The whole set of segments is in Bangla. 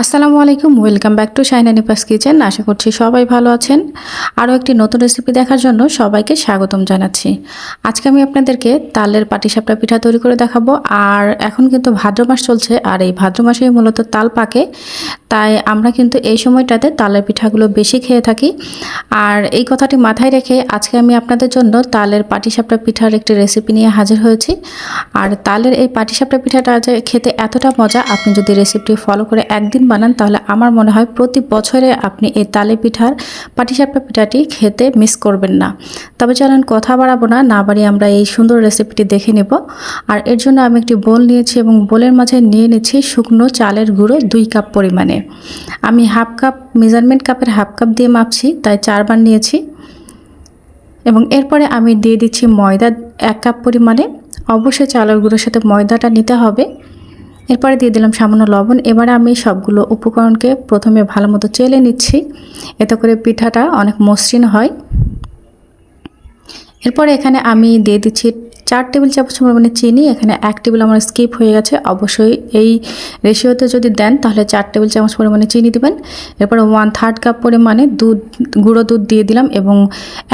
আসসালামু আলাইকুম, welcome back to Shaina Nipa's kitchen. আশা করছি সবাই ভালো আছেন। আরও একটি নতুন রেসিপি দেখার জন্য সবাইকে স্বাগতম জানাচ্ছি। আজকে আমি আপনাদেরকে তালের পাটিসাপটা পিঠা তৈরি করে দেখাবো। আর এখন কিন্তু ভাদ্র মাস চলছে, আর এই ভাদ্র মাসেই মূলত তাল পাকে। তাই আমরা কিন্তু এই সময়টাতে তালের পিঠাগুলো বেশি খেয়ে থাকি। আর এই কথাটি মাথায় রেখে আজকে আমি আপনাদের জন্য তালের পাটিসাপটা পিঠার একটি রেসিপি নিয়ে হাজির হয়েছি। আর তালের এই পাটিসাপটা পিঠাটা যে খেতে এতটা মজা, আপনি যদি রেসিপিটি ফলো করে একদিন বানান, তাহলে আমার মনে হয় প্রতি বছরে আপনি এই তালে পিঠার পাটিসাপটা পিঠাটি খেতে মিস করবেন না। তবে চলেন কথা বাড়াবো না না বাড়িয়ে আমরা এই সুন্দর রেসিপিটি দেখে নেব। আর এর জন্য আমি একটি বোল নিয়েছি এবং বোলের মাঝে নিয়ে নিচ্ছি শুকনো চালের গুঁড়ো দুই কাপ পরিমাণে। আমি হাফ কাপ মেজারমেন্ট কাপের হাফ কাপ দিয়ে মাপছি, তাই চারবার নিয়েছি। এবং এরপরে আমি দিয়ে দিচ্ছি ময়দা এক কাপ পরিমাণে। অবশ্যই চালের গুঁড়োর সাথে ময়দাটা নিতে হবে। এরপরে দিয়ে দিলাম সামান্য লবণ। এবারে আমি সবগুলো উপকরণকে প্রথমে ভালো মতো চেলে নিচ্ছি। এতে করে পিঠাটা অনেক মসৃণ হয়। এরপরে এখানে আমি দিয়ে দিচ্ছি চার টেবিল চামচ পরিমাণে চিনি। এখানে এক টেবিল আমার স্কিপ হয়ে গেছে। অবশ্যই এই রেশিওতে যদি দেন, তাহলে চার টেবিল চামচ পরিমাণে চিনি দিবেন। এরপরে ওয়ান থার্ড কাপ পরিমাণে দুধ, গুঁড়ো দুধ দিয়ে দিলাম এবং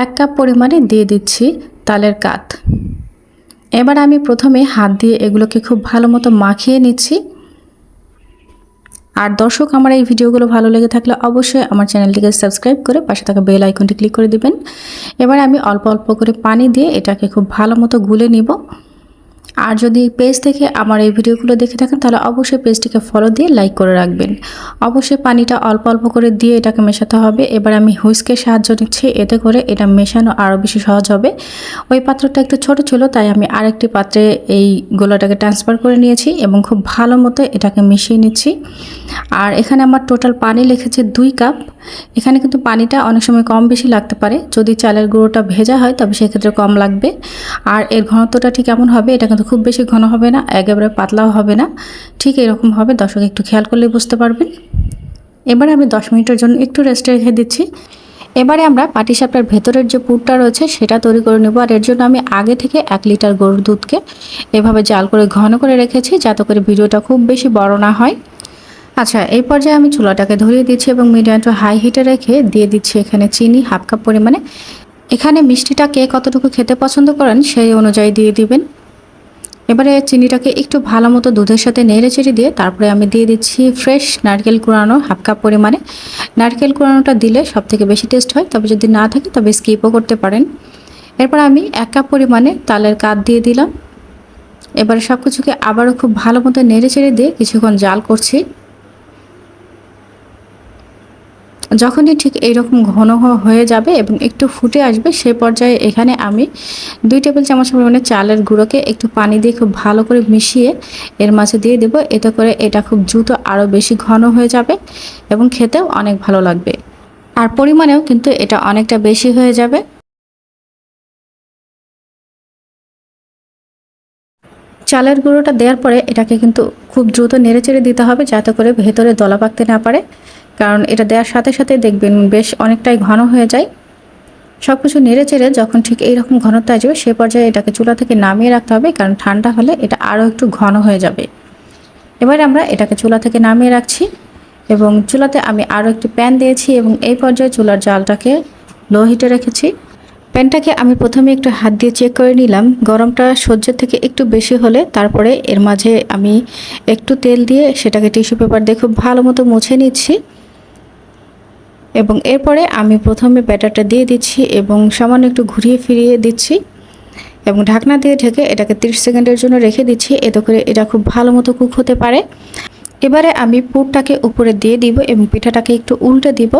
এক কাপ পরিমাণে দিয়ে দিচ্ছি তালের কাত। এবার আমি প্রথমে হাত দিয়ে এগুলোকে খুব ভালো মতো মাখিয়ে নিচ্ছি। আর দর্শক, আমার এই ভিডিওগুলো ভালো লেগে থাকলে অবশ্যই আমার চ্যানেলটিকে সাবস্ক্রাইব করে পাশে থাকা বেল আইকনটি ক্লিক করে দিবেন। এবার আমি অল্প অল্প করে পানি দিয়ে এটাকে খুব ভালো মতো গুলে নিব। আর যদি এই পেজ থেকে আমার এই ভিডিওগুলো দেখে থাকেন, তাহলে অবশ্যই পেজটিকে ফলো দিয়ে লাইক করে রাখবেন। অবশ্যই পানিটা অল্প অল্প করে দিয়ে এটাকে মেশাতে হবে। এবার আমি হুইস্কের সাহায্য নিচ্ছি। এতে করে এটা মেশানো আরও বেশি সহজ হবে। ওই পাত্রটা একটু ছোট ছিল, তাই আমি আরেকটি পাত্রে এই গোলাটাকে ট্রান্সফার করে নিয়েছি এবং খুব ভালো মতো এটাকে মিশিয়ে নিচ্ছি। আর এখানে আমার টোটাল পানি লিখেছে দুই কাপ এখানে কিন্তু পানিটা অনেক সময় কম বেশি লাগতে পারে। যদি চালের গুঁড়োটা ভেজা হয়, তবে সেক্ষেত্রে কম লাগবে। আর এর ঘনত্বটা ঠিক কেমন হবে, এটা কিন্তু খুব বেশি ঘন হবে না, একেবারে পাতলাও হবে না। ঠিক এরকম হবে, দর্শক একটু খেয়াল করলেই বুঝতে পারবেন। এবারে আমি দশ মিনিটের জন্য একটু রেস্টে রেখে দিচ্ছি। এবারে আমরা পাটিসাপটার ভেতরের যে পুরটা রয়েছে, সেটা তৈরি করে নেব। আর এর জন্য আমি আগে থেকে এক লিটার গরুর দুধকে এভাবে জাল করে ঘন করে রেখেছি, যাতে করে ভিডিওটা খুব বেশি বড় না হয়। আচ্ছা এই পর্যায়ে আমি চুলাটাকে ধরিয়ে দিচ্ছি এবং মিডিয়াম টু হাই হিটে রেখে দিয়ে দিচ্ছি এখানে চিনি, হাফ কাপ পরিমাণে। এখানে মিষ্টিটা কে কতটুকু খেতে পছন্দ করেন, সেই অনুযায়ী দিয়ে দিবেন। এবারে চিনিটাকে একটু ভালো মতো দুধের সাথে নেড়ে চেড়ে দিয়ে তারপরে আমি দিয়ে দিচ্ছি ফ্রেশ নারকেল কুড়ানো হাফ কাপ পরিমাণে। নারকেল কুড়ানোটা দিলে সব থেকে বেশি টেস্ট হয়, তবে যদি না থাকে তবে স্কিপও করতে পারেন। এরপর আমি এক কাপ পরিমাণে তালের কাত দিয়ে দিলাম। এবারে সব কিছুকে আবারও খুব ভালো মতো নেড়ে চেড়ে দিয়ে কিছুক্ষণ জাল করছি। যখনই ঠিক এইরকম ঘন হয়ে যাবে এবং একটু ফুটে আসবে, সে পর্যায়ে এখানে আমি দুই টেবিল চামচ পরিমাণে চালের গুঁড়োকে একটু পানি দিয়ে খুব ভালো করে মিশিয়ে এর মাঝে দিয়ে দেবো। এতে করে এটা খুব দ্রুত আরও বেশি ঘন হয়ে যাবে এবং খেতেও অনেক ভালো লাগবে। আর পরিমাণেও কিন্তু এটা অনেকটা বেশি হয়ে যাবে। চালের গুঁড়োটা দেওয়ার পরে এটাকে কিন্তু খুব দ্রুত নেড়ে চেড়ে দিতে হবে যাতে করে ভেতরে দলা পাকতে না পারে। কারণ এটা দেওয়ার সাথে সাথে দেখবেন বেশ অনেকটাই ঘন হয়ে যায়। সব কিছু নেড়ে চেড়ে যখন ঠিক এইরকম ঘনত্ব আসবে, সে পর্যায়ে এটাকে চুলা থেকে নামিয়ে রাখতে হবে কারণ ঠান্ডা হলে এটা আরও একটু ঘন হয়ে যাবে। এবার আমরা এটাকে চুলা থেকে নামিয়ে রাখছি এবং চুলাতে আমি আরও একটি প্যান দিয়েছি এবং এই পর্যায়ে চুলার জালটাকে লো হিটে রেখেছি। প্যানটাকে আমি প্রথমে একটু হাত দিয়ে চেক করে নিলাম। গরমটা সহ্যের থেকে একটু বেশি হলে তারপরে এর মাঝে আমি একটু তেল দিয়ে সেটাকে টিস্যু পেপার দিয়ে খুব ভালো মতো মুছে নিচ্ছি। এবং এরপরে আমি প্রথমে ব্যাটারটা দিয়ে দিচ্ছি এবং সামান্য একটু ঘুরিয়ে ফিরিয়ে দিচ্ছি এবং ঢাকনা দিয়ে ঢেকে এটাকে 30 সেকেন্ডের জন্য রেখে দিচ্ছি, এতে করে এটা খুব ভালো মতো কুক হতে পারে। এবারে আমি পুরটাকে উপরে দিয়ে দিব এবং পিঠাটাকে একটু উল্টে দিব।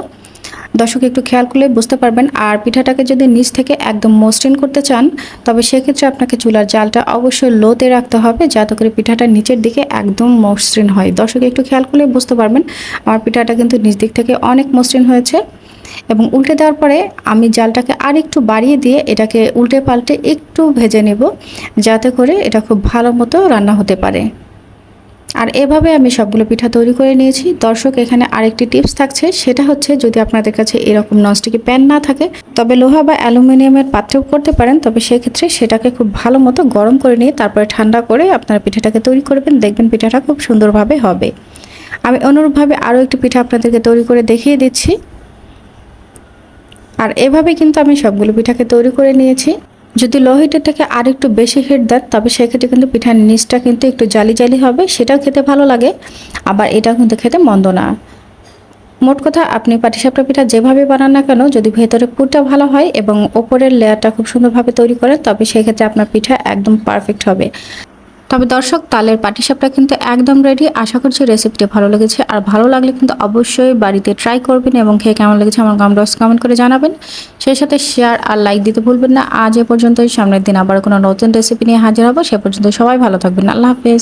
দর্শক একটু খেয়াল করলে বুঝতে পারবেন, আর পিঠাটাকে যদি নিচ থেকে একদম মসৃণ করতে চান, তবে সেক্ষেত্রে আপনাকে চুলার জালটা অবশ্যই লোতে রাখতে হবে যাতে করে পিঠাটা নিচের দিকে একদম মসৃণ হয়। দর্শক একটু খেয়াল করলে বুঝতে পারবেন, আমার পিঠাটা কিন্তু নিচ দিক থেকে অনেক মসৃণ হয়েছে। এবং উল্টে দেওয়ার পরে আমি জালটাকে আর একটু বাড়িয়ে দিয়ে এটাকে উল্টে পাল্টে একটু ভেজে নেব, যাতে করে এটা খুব ভালো মতো রান্না হতে পারে। আর এভাবে আমি সবগুলো পিঠা তৈরি করে নিয়েছি। দর্শক, এখানে আরেকটি টিপস থাকছে, সেটা হচ্ছে যদি আপনাদের কাছে এরকম ননস্টিকি প্যান না থাকে, তবে লোহা বা অ্যালুমিনিয়ামের পাত্রেও করতে পারেন, তবে সেক্ষেত্রে সেটাকে খুব ভালো মতো গরম করে নিয়ে তারপরে ঠান্ডা করে আপনারা পিঠাটাকে তৈরি করবেন, দেখবেন পিঠাটা খুব সুন্দরভাবে হবে। আমি অনুরূপভাবে আরও একটি পিঠা আপনাদেরকে তৈরি করে দেখিয়ে দিচ্ছি। আর এভাবে কিন্তু আমি সবগুলো পিঠাকে তৈরি করে নিয়েছি। যদি লো হিটের থেকে আর একটু বেশি হিট দেন, তবে সেক্ষেত্রে কিন্তু পিঠার নিচটা কিন্তু একটু জালি জালি হবে, সেটাও খেতে ভালো লাগে, আবার এটাও কিন্তু খেতে মন্দ না। মোট কথা, আপনি পাটিসাপটা পিঠা যেভাবে বানান না কেন, যদি ভেতরে পুরটা ভালো হয় এবং ওপরের লেয়ারটা খুব সুন্দরভাবে তৈরি করেন, তবে সেক্ষেত্রে আপনার পিঠা একদম পারফেক্ট হবে। তবে দর্শক, তালের পাটিসাপটা কিন্তু একদম রেডি আশা করছি রেসিপিটি ভালো লেগেছে। আর ভালো লাগলে কিন্তু অবশ্যই বাড়িতে ট্রাই করবেন এবং খেয়ে কেমন লেগেছে আমার কমেন্ট কমেন্ট করে জানাবেন। সেই সাথে শেয়ার আর লাইক দিতে ভুলবেন না। আজ এ পর্যন্তই। সামনের দিন আবার কোনো নতুন রেসিপি নিয়ে হাজির হব। সে পর্যন্ত সবাই ভালো থাকবেন। আল্লাহ হাফেজ।